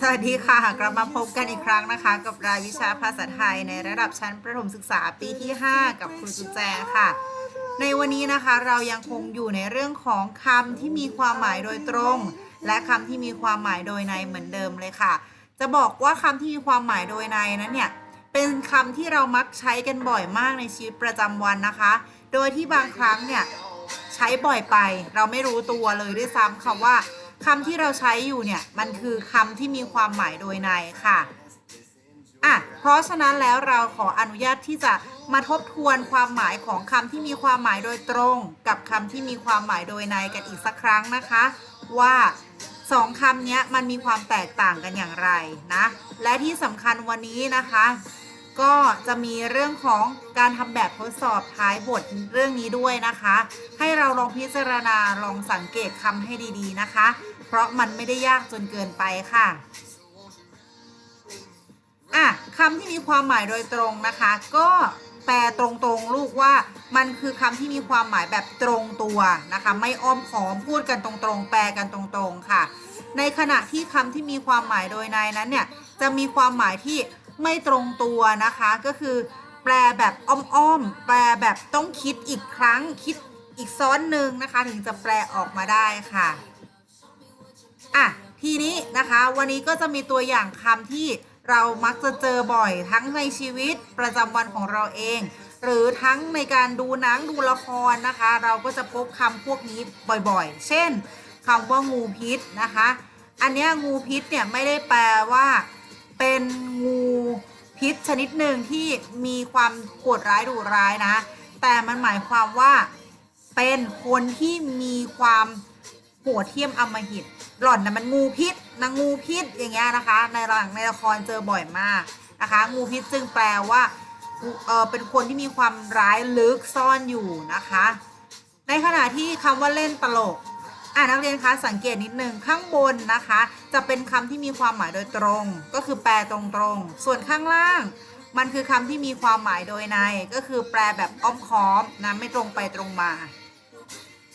สวัสดีค่ะ กลับมาพบกันอีกครั้งนะคะ กับรายวิชาภาษาไทยในระดับชั้นประถมศึกษาปีที่ 5 กับครูจุแจงค่ะ ในวันนี้นะคะเรายังคงอยู่ในเรื่องของคำที่มีความหมายโดยตรง และคำที่มีความหมายโดยในเหมือนเดิมเลยค่ะ จะบอกว่าคำที่มีความหมายโดยในนั้นเนี่ยเป็นคำที่เรามักใช้กันบ่อยมากในชีวิตประจำวันนะคะ โดยที่บางครั้งเนี่ยใช้บ่อยไป เราไม่รู้ตัวเลยด้วยซ้ำค่ะว่า คำที่เราใช้อยู่เนี่ย มันคือคำที่มีความหมายโดยในค่ะอะเพราะฉะนั้นแล้วเราขออนุญาตที่จะมาทบทวนความหมายของคำที่มีความหมายโดยตรง กับคำที่มีความหมายโดยในกันอีกสักครั้งนะคะ ว่าสองคำนี้มันมีความแตกต่างกันอย่างไรนะ และที่สำคัญวันนี้นะคะ ก็จะมีเรื่องของการทำแบบทดสอบท้ายบทเรื่องนี้ด้วยนะคะ ให้เราลองพิจารณาลองสังเกตคำให้ดีๆนะคะ เพราะมันไม่ได้ยากจนเกินไปค่ะอะคำที่มีความหมายโดยตรงนะคะ ก็แปลตรงๆลูกว่ามันคือคำที่มีความหมายแบบตรงตัวนะคะ ไม่อ้อมขอมพูดกันตรงๆ แปลกันตรงๆค่ะ ในขณะที่คำที่มีความหมายโดยในนั้นเนี่ยจะมีความหมายที่ไม่ตรงตัวนะคะ ก็คือ แปลแบบอ้อมๆแปลแบบต้องคิดอีกครั้งคิดอีกซ้อนหนึ่งนะคะ ถึงจะแปลออกมาได้ค่ะ อะทีนี้นะคะวันนี้ก็จะมีตัวอย่างคำที่เรามักจะเจอบ่อยทั้งในชีวิตประจำวันของเราเอง หรือทั้งในการดูหนังดูละครนะคะ เราก็จะพบคำพวกนี้บ่อยๆ เช่นคำว่างูพิษนะคะ อันนี้งูพิษเนี่ยไม่ได้แปลว่าเป็นงูพิษชนิดหนึ่งที่มีความโหดร้ายดุร้ายนะ แต่มันหมายความว่าเป็นคนที่มีความ หดเที่ยมอมหิต หล่อนนะมันงูพิษนางงูพิษอย่างเงี้ยนะคะ ในหลังในละครเจอบ่อยมากนะคะ งูพิษจึงแปลว่าเออเป็นคนที่มีความร้ายลึกซ่อนอยู่นะคะ ในขณะที่คำว่าเล่นตลกอ่านักเรียนคะสังเกตนิดนึงข้างบนนะคะ จะเป็นคำที่มีความหมายโดยตรง ก็คือแปลตรงๆ ส่วนข้างล่างมันคือคำที่มีความหมายโดยใน ก็คือแปลแบบอ้อมค้อมนะไม่ตรงไปตรงมา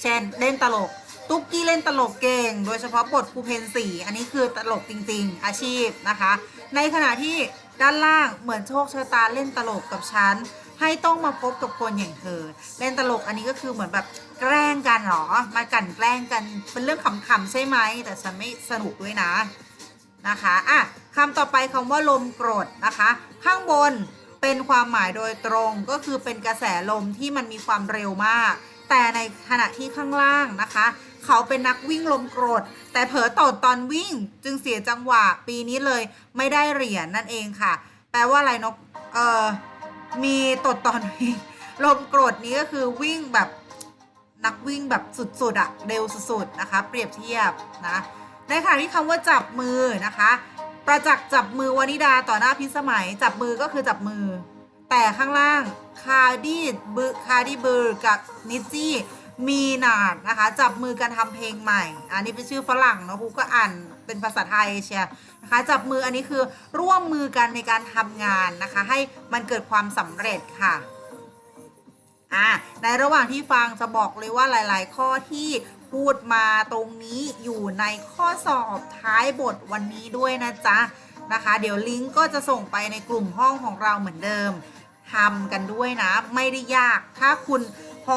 เช่น เล่นตลก ตุ๊กกี้เล่นตลกเก่ง โดยเฉพาะบทคูเพนสีอันนี้คือตลกจริง ๆ อาชีพนะคะ ในขณะที่ด้านล่างเหมือนโชคชะตาเล่นตลกกับฉันให้ต้องมาพบกับคนอย่างเธอ เล่นตลกอันนี้ก็คือเหมือนแบบแกล้งกันหรอ มากันแกล้งกันเป็นเรื่องขำๆใช่ไหม แต่ฉันไม่สนุกด้วยนะนะคะอะคำต่อไปคำว่าลมกรดนะคะ ข้างบนเป็นความหมายโดยตรงก็คือเป็นกระแสลมที่มันมีความเร็วมาก แต่ในขณะที่ข้างล่างนะคะ เขาเป็นนักวิ่งลมกรดแต่เผลอตดตอนวิ่งจึงเสียจังหวะปีนี้เลยไม่ได้เหรียญนั่นเองค่ะ แปลว่าอะไรนกเออมีตดตอนวิ่งลมกรดนี้ก็คือวิ่งแบบนักวิ่งแบบสุดๆอะเร็วสุดๆนะคะ เปรียบเทียบนะในขณะที่คำว่าจับมือนะคะ ประจักษ์จับมือวานิดาต่อหน้าพิสมัยจับมือก็คือจับมือ แต่ข้างล่างคาร์ดี้บืคาร์ดี้บืร์กับนิจี้ มีนาดนะคะ จับมือกันทำเพลงใหม่ อันนี้เป็นชื่อฝรั่งเนาะครูก็อ่านเป็นภาษาไทยเชียนะคะ จับมืออันนี้คือร่วมมือกันในการทำงานนะคะ ให้มันเกิดความสำเร็จค่ะอ่าในระหว่างที่ฟังจะบอกเลยว่าหลาย ๆ ข้อที่พูดมาตรงนี้อยู่ในข้อสอบท้ายบทวันนี้ด้วยนะจ๊ะนะคะ เดี๋ยวลิงก์ก็จะส่งไปในกลุ่มห้องของเราเหมือนเดิมทำกันด้วยนะ ไม่ได้ยากถ้าคุณ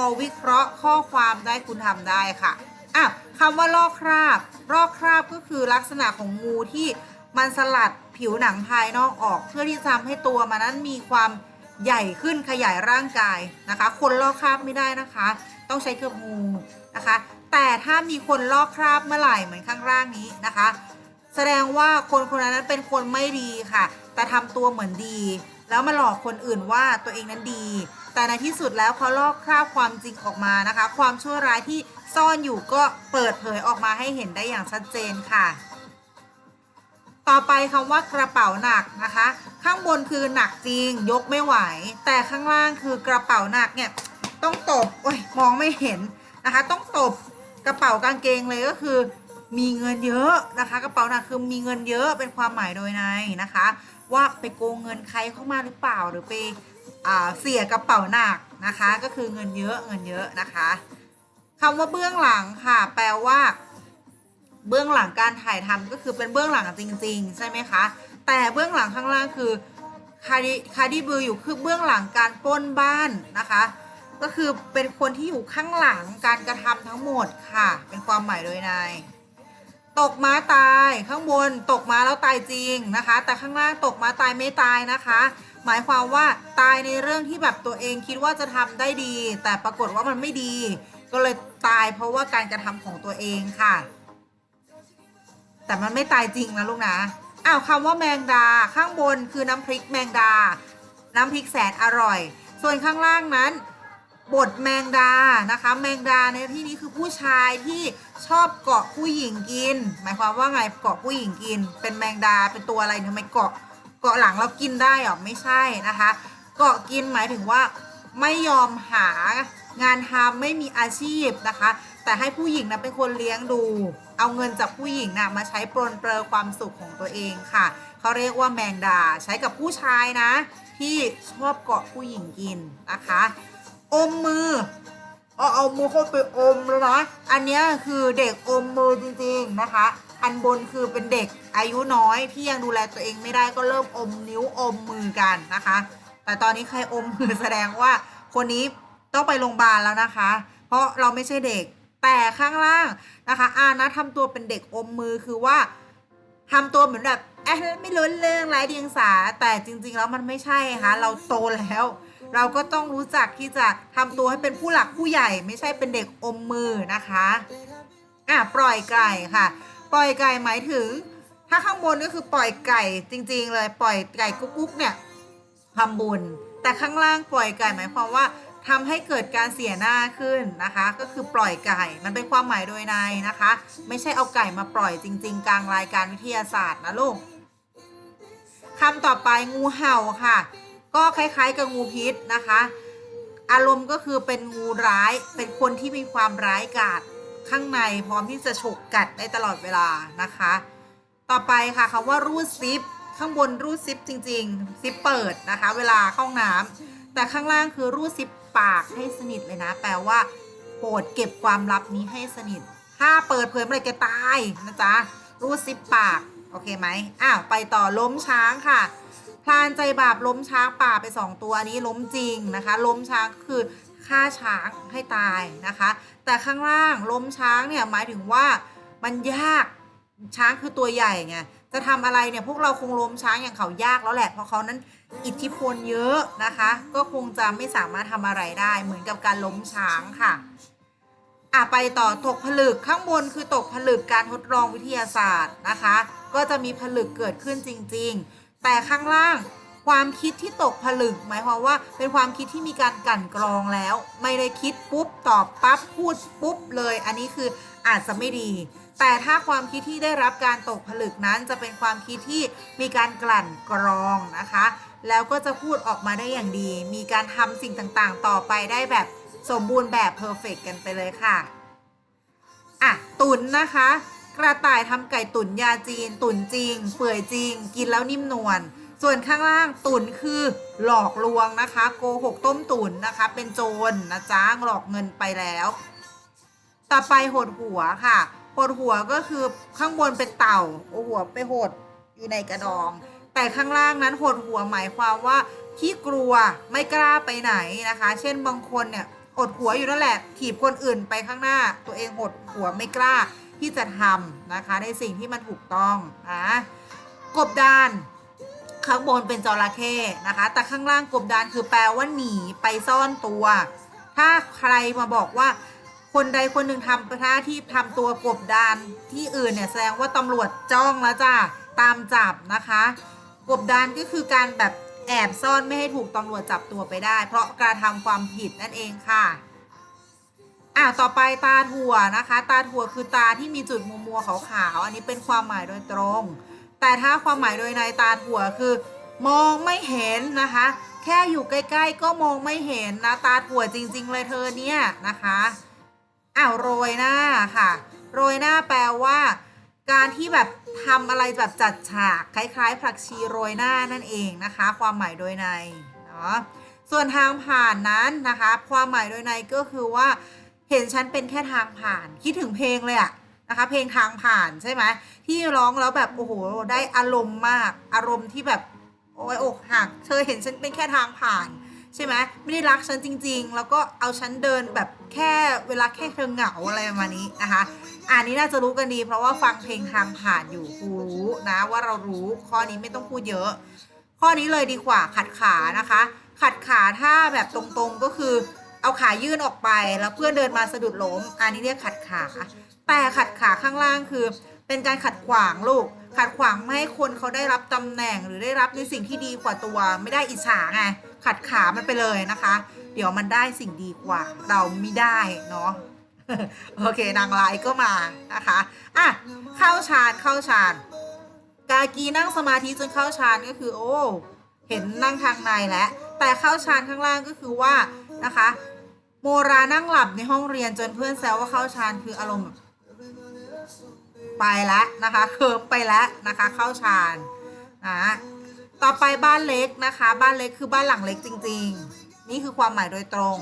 อวิเคราะห์ข้อความได้คุณทำได้ค่ะอะคำว่าลอกคราบลอกคราบก็คือลักษณะของงูที่มันสลัดผิวหนังภายนอกออก เพื่อที่จะทำให้ตัวมันนั้นมีความใหญ่ขึ้นขยายร่างกายนะคะ คนลอกคราบไม่ได้นะคะ ต้องใช้เครื่องงูนะคะ แต่ถ้ามีคนลอกคราบเมื่อไหร่เหมือนข้างล่างนี้นะคะ แสดงว่าคนคนนั้นเป็นคนไม่ดีค่ะ แต่ทำตัวเหมือนดี แล้วมาหลอกคนอื่นว่าตัวเองนั้นดี แต่ในที่สุดแล้วพอลอกคราบความจริงออกมานะคะ ความชั่วร้ายที่ซ่อนอยู่ก็เปิดเผยออกมาให้เห็นได้อย่างชัดเจนค่ะ ต่อไปคำว่ากระเป๋าหนักนะคะ ข้างบนคือหนักจริงยกไม่ไหว แต่ข้างล่างคือกระเป๋าหนักเนี่ยต้องตบโอ้ยมองไม่เห็นนะคะ ต้องตบกระเป๋ากางเกงเลยก็คือมีเงินเยอะนะคะ กระเป๋าหนักคือมีเงินเยอะเป็นความหมายโดยในนะคะ ว่าไปโกงเงินใครเข้ามาหรือเปล่าหรือไป เสียกระเป๋าหนักนะคะ ก็คือเงินเยอะเงินเยอะนะคะคำว่าเบื้องหลังค่ะ แปลว่า เบื้องหลังการถ่ายทำก็คือเป็นเบื้องหลังจริง ๆ ใช่ไหมคะ แต่เบื้องหลังข้างล่างคือคาดิคาดิบืออยู่คือเบื้องหลังการปล้นบ้านนะคะ ก็คือเป็นคนที่อยู่ข้างหลังการกระทำทั้งหมดค่ะ เป็นความหมายโดยใน ตกม้าตายข้างบนตกม้าแล้วตายจริงนะคะ แต่ข้างล่างตกม้าตายไม่ตายนะคะ หมายความว่าตายในเรื่องที่แบบตัวเองคิดว่าจะทำได้ดี แต่ปรากฏว่ามันไม่ดี ก็เลยตายเพราะว่าการกระทำของตัวเองค่ะ แต่มันไม่ตายจริงนะลูกนะอ้าวคำว่าแมงดาข้างบนคือน้ำพริกแมงดา น้ำพริกแสนอร่อย ส่วนข้างล่างนั้น บทแมงดานะคะ แมงดาในที่นี้คือผู้ชายที่ชอบเกาะผู้หญิงกิน หมายความว่าไงเกาะผู้หญิงกิน เป็นแมงดาเป็นตัวอะไรทำไมเกาะเกาะหลังแล้วกินได้หรอไม่ใช่นะคะ เกาะกินหมายถึงว่าไม่ยอมหางานทำไม่มีอาชีพนะคะ แต่ให้ผู้หญิงนะเป็นคนเลี้ยงดู เอาเงินจากผู้หญิงนะมาใช้ปรนเปรอความสุขของตัวเองค่ะเขาเรียกว่าแมงดาใช้กับผู้ชายนะ ที่ชอบเกาะผู้หญิงกินนะคะ อมมือเอาเอามือเข้าไปอมแล้วนะ อันนี้คือเด็กอมมือจริงๆนะคะ อันบนคือเป็นเด็กอายุน้อยที่ยังดูแลตัวเองไม่ได้ก็เริ่มอมนิ้วอมมือกันนะคะ แต่ตอนนี้ใครอมมือแสดงว่าคนนี้ต้องไปโรงพยาบาลแล้วนะคะ เพราะเราไม่ใช่เด็กแต่ข้างล่างนะคะอานะทำตัวเป็นเด็กอมมือคือว่าทำตัวเหมือนแบบเอ๊ะไม่รู้เรื่องไร้เดียงสาแต่จริง ๆ แล้วมันไม่ใช่ค่ะเราโตแล้ว เราก็ต้องรู้จักที่จะทำตัวให้เป็นผู้หลักผู้ใหญ่ ไม่ใช่เป็นเด็กอมมือนะคะอะปล่อยไก่ค่ะ ปล่อยไก่หมายถึง ถ้าข้างบนก็คือปล่อยไก่จริง ๆ เลยปล่อยไก่กุ๊กกุ๊กเนี่ยทำบุญ แต่ข้างล่างปล่อยไก่หมายความว่าทำให้เกิดการเสียหน้าขึ้นนะคะ ก็คือปล่อยไก่ มันเป็นความหมายโดยในนะคะ ไม่ใช่เอาไก่มาปล่อยจริง ๆ กลางรายการวิทยาศาสตร์นะลูกคำต่อไปงูเห่าค่ะ ก็คล้าย ๆ กับงูพิษนะคะ อารมณ์ก็คือเป็นงูร้ายเป็นคนที่มีความร้ายกาจข้างในพร้อมที่จะฉกกัดได้ตลอดเวลานะคะ ต่อไปค่ะคำว่ารูดซิปข้างบนรูดซิปจริง ๆ ซิปเปิดนะคะ เวลาเข้าห้องน้ำแต่ข้างล่างคือรูดซิปปากให้สนิทเลยนะ แปลว่าโปรดเก็บความลับนี้ให้สนิท ถ้าเปิดเผยเมื่อไรแกตายนะจ๊ะรูดซิปปาก โอเคไหมอ้าวไปต่อล้มช้างค่ะ พลานใจบาปล้มช้างป่าไปสองตัวอันนี้ล้มจริงนะคะ ล้มช้างคือฆ่าช้างให้ตายนะคะ แต่ข้างล่างล้มช้างเนี่ยหมายถึงว่ามันยากช้างคือตัวใหญ่ไงจะทำอะไรเนี่ยพวกเราคงล้มช้างอย่างเขายากแล้วแหละ เพราะเขานั้นอิทธิพลเยอะนะคะ ก็คงจะไม่สามารถทำอะไรได้เหมือนกับการล้มช้างค่ะอะไปต่อตกผลึกข้างบนคือตกผลึกการทดลองวิทยาศาสตร์นะคะ ก็จะมีผลึกเกิดขึ้นจริง ๆ แต่ข้างล่างความคิดที่ตกผลึก หมายความว่าเป็นความคิดที่มีการกลั่นกรองแล้ว ไม่ได้คิดปุ๊บตอบปั๊บพูดปุ๊บเลย อันนี้คืออาจจะไม่ดี แต่ถ้าความคิดที่ได้รับการตกผลึกนั้น จะเป็นความคิดที่มีการกลั่นกรองนะคะ แล้วก็จะพูดออกมาได้อย่างดี มีการทำสิ่งต่างๆ ต่อไปได้แบบสมบูรณ์แบบเพอร์เฟกกันไปเลยค่ะอะตุนนะคะ กระต่ายทำไก่ตุ๋นยาจีน ตุ๋นจริง เปื่อยจริง กินแล้วนิ่มนวลส่วนข้างล่างตุนคือหลอกลวงนะคะ โกหกต้มตุนนะคะ เป็นโจรนะจ๊ะหลอกเงินไปแล้ว ต่อไปหดหัวค่ะหดหัวก็คือข้างบนเป็นเต่าโอหัวไปหดอยู่ในกระดอง แต่ข้างล่างนั้นหดหัวหมายความว่าขี้กลัวไม่กล้าไปไหนนะคะ เช่นบางคนเนี่ยหดหัวอยู่นั่นแหละถีบคนอื่นไปข้างหน้า ตัวเองหดหัวไม่กล้า ที่จะทำนะคะ ในสิ่งที่มันถูกต้องนะกบดานข้างบนเป็นจระเข้นะคะ แต่ข้างล่างกบดานคือแปลว่าหนีไปซ่อนตัว ถ้าใครมาบอกว่าคนใดคนหนึ่งทำหน้าที่ทำตัวกบดานที่อื่นเนี่ยแสดงว่าตำรวจจ้องแล้วจ้าตามจับนะคะ กบดานก็คือการแบบแอบซ่อนไม่ให้ถูกตำรวจจับตัวไปได้ เพราะกระทำความผิดนั่นเองค่ะ อะต่อไปตาถั่วนะคะ ตาถั่วคือตาที่มีจุดมัวมัวขาวๆอันนี้เป็นความหมายโดยตรง แต่ถ้าความหมายโดยในตาถั่วคือ มองไม่เห็นนะคะ แค่อยู่ใกล้ ๆ ก็มองไม่เห็นนะตาถั่วจริง ๆ เลยเธอเนี่ยนะคะอ้าวโรยหน้าค่ะ โรยหน้าแปลว่า การที่แบบทำอะไรแบบจัดฉากคล้ายๆผักชีโรยหน้านั่นเองนะคะ ความหมายโดยในเนาะส่วนทางผ่านนั้นนะคะ ความหมายโดยในก็คือว่า เห็นฉันเป็นแค่ทางผ่าน คิดถึงเพลงเลยอะนะคะ เพลงทางผ่านใช่ไหมที่ร้องแล้วแบบโอ้โหได้อารมณ์มาก อารมณ์ที่แบบโอ้ยอกหัก เธอเห็นฉันเป็นแค่ทางผ่านใช่ไหมไม่ได้รักฉันจริง ๆ แล้วก็เอาฉันเดินแบบแค่เวลาแค่เธอเหงาอะไรประมาณนี้นะคะอันนี้น่าจะรู้กันดี เพราะว่าฟังเพลงทางผ่านอยู่ครูรู้นะว่าเรารู้ข้อนี้ไม่ต้องพูดเยอะ ข้อนี้เลยดีกว่าขัดขานะคะ ขัดขาถ้าแบบตรงๆก็คือ เอาขายื่นออกไปแล้วเพื่อนเดินมาสะดุดล้ม อันนี้เรียกขัดขา แต่ขัดขาข้างล่างคือ เป็นการขัดขวางลูก ขัดขวางไม่ให้คนเขาได้รับตำแหน่งหรือได้รับในสิ่งที่ดีกว่าตัว ไม่ได้อิจฉาไง ขัดขามันไปเลยนะคะ เดี๋ยวมันได้สิ่งดีกว่า เราไม่ได้เนาะ โอเค นางร้ายก็มานะคะ อะ เข้าฌาน เข้าฌาน กากีนั่งสมาธิจนเข้าฌานก็คือ โอ้ เห็นนั่งทางในแล้วแต่เข้าฌานข้างล่างก็คือว่านะคะ โมรานั่งหลับในห้องเรียนจนเพื่อนแซวว่าเข้าฌานคืออารมณ์ไปแล้วนะคะเคิร์ฟไปแล้วนะคะ เข้าฌานนะต่อไปบ้านเล็กนะคะ บ้านเล็กคือบ้านหลังเล็กจริง ๆ นี่คือความหมายโดยตรง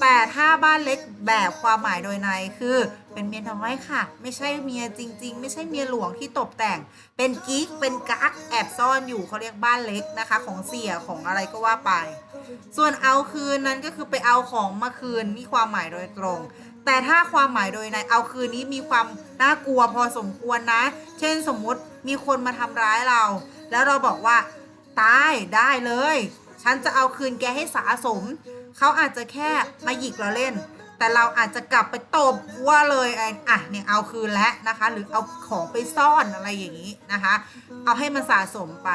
แต่ถ้าบ้านเล็กแบบความหมายโดยในคือเป็นเมียน้อยค่ะ ไม่ใช่เมียจริง ๆ ไม่ใช่เมียหลวงที่ตกแต่ง เป็นกิ๊กเป็นกั๊กแอบซ่อนอยู่เขาเรียกบ้านเล็กนะคะ ของเสียของอะไรก็ว่าไป ส่วนเอาคืนนั้นก็คือไปเอาของมาคืนนี่ความหมายโดยตรง แต่ถ้าความหมายโดยในเอาคืนนี้มีความน่ากลัวพอสมควรนะ เช่นสมมุติมีคนมาทำร้ายเรา แล้วเราบอกว่าตายได้เลย ฉันจะเอาคืนแกให้สะสม เขาอาจจะแค่มาหยิกเราเล่น แต่เราอาจจะกลับไปตบว่าเลยไอ้อะเนี่ยเอาคืนแล้วนะคะ หรือเอาของไปซ่อนอะไรอย่างนี้นะคะ เอาให้มันสะสมไป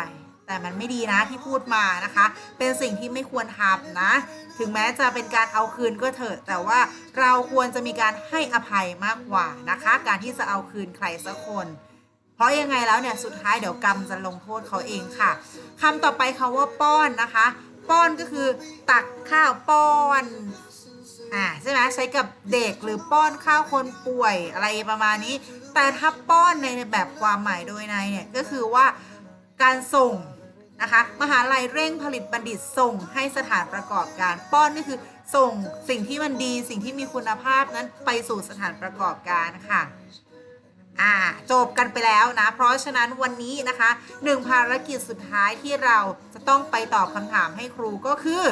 แต่มันไม่ดีนะที่พูดมานะคะ เป็นสิ่งที่ไม่ควรทำนะ ถึงแม้จะเป็นการเอาคืนก็เถอะ แต่ว่าเราควรจะมีการให้อภัยมากกว่านะคะ การที่จะเอาคืนใครสักคน เพราะยังไงแล้วเนี่ยสุดท้ายเดี๋ยวกรรมจะลงโทษเขาเองค่ะคำต่อไปคาว่าป้อนนะคะ ป้อนก็คือตักข้าวป้อนอ่าใช่ไหมใช้กับเด็กหรือป้อนข้าวคนป่วยอะไรประมาณนี้ แต่ถ้าป้อนในแบบความหมายโดยในเนี่ยก็คือว่าการส่งนะคะมหาลัยเร่งผลิตบัณฑิตส่งให้สถานประกอบการ ป้อนนี่คือส่งสิ่งที่มันดีสิ่งที่มีคุณภาพนั้นไปสู่สถานประกอบการค่ะ อ่าจบกันไปแล้วนะ เพราะฉะนั้นวันนี้นะคะหนึ่งภารกิจสุดท้ายที่เราจะต้องไปตอบคำถามให้ครูก็คือ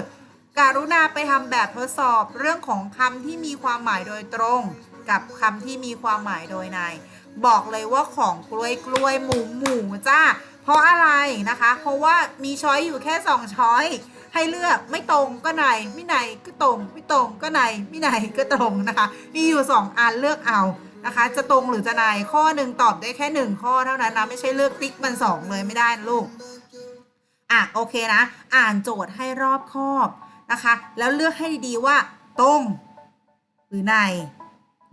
การุณาไปทำแบบทดสอบเรื่องของคำที่มีความหมายโดยตรง กับคำที่มีความหมายโดยใน บอกเลยว่าของกล้วยกล้วยหมูหมูจ้าเพราะอะไรนะคะ เพราะว่ามีช้อยอยู่แค่ 2 ช้อยให้เลือกไม่ตรงก็ในไม่ในก็ตรง ไม่ตรงก็ในไม่ในก็ตรงนะคะ มีอยู่ 2อันเลือกเอา นะคะ จะตรงหรือจะในข้อหนึ่งตอบได้แค่1ข้อเท่านั้นนะไม่ใช่เลือกติ๊กมัน2เลยไม่ได้นะลูกอะโอเคนะ อ่านโจทย์ให้รอบคอบนะคะ แล้วเลือกให้ดีๆว่าตรง หรือใน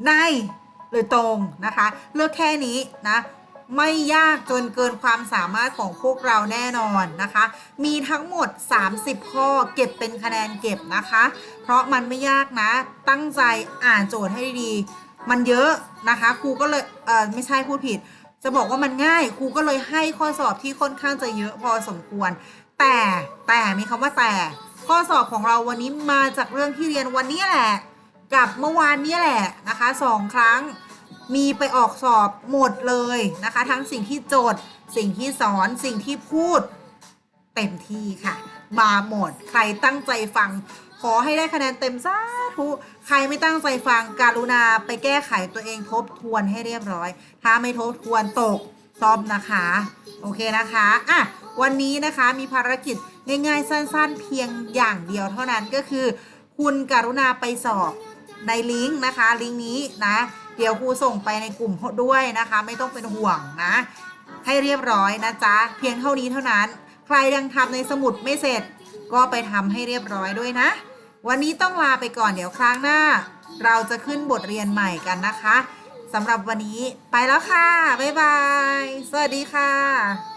ในหรือตรงนะคะ เลือกแค่นี้นะไม่ยากจนเกินความสามารถของพวกเราแน่นอนนะคะ มีทั้งหมด 30 ข้อเก็บเป็นคะแนนเก็บนะคะ เพราะมันไม่ยากนะ ตั้งใจอ่านโจทย์ให้ดี มันเยอะนะคะครูก็เลยเออไม่ใช่พูดผิด จะบอกว่ามันง่ายครูก็เลยให้ข้อสอบที่ค่อนข้างจะเยอะพอสมควร แต่แต่มีคำว่าแต่ ข้อสอบของเราวันนี้มาจากเรื่องที่เรียนวันนี้แหละ กับเมื่อวานนี้แหละนะคะสองครั้งมีไปออกสอบหมดเลยนะคะ ทั้งสิ่งที่โจทย์ สิ่งที่สอนสิ่งที่พูดเต็มที่ค่ะ มาหมด ใครตั้งใจฟัง ขอให้ได้คะแนนเต็มสาธุใครไม่ตั้งใจฟังการุณาไปแก้ไขตัวเองทบทวนให้เรียบร้อย ถ้าไม่ทบทวนตกซ่อมนะคะ โอเคนะคะอะวันนี้นะคะมีภารกิจง่ายๆสั้นๆ เพียงอย่างเดียวเท่านั้นก็คือ คุณการุณาไปสอบในลิงก์นะคะลิงก์นี้นะ เดี๋ยวครูส่งไปในกลุ่มด้วยนะคะ ไม่ต้องเป็นห่วงนะ ให้เรียบร้อยนะจ๊ะเพียงเท่านี้เท่านั้น ใครยังทำในสมุดไม่เสร็จ ก็ไปทำให้เรียบร้อยด้วยนะ วันนี้ต้องลาไปก่อนเดี๋ยวครั้งหน้า เราจะขึ้นบทเรียนใหม่กันนะคะสำหรับวันนี้ไปแล้วค่ะ บ๊ายบาย สวัสดีค่ะ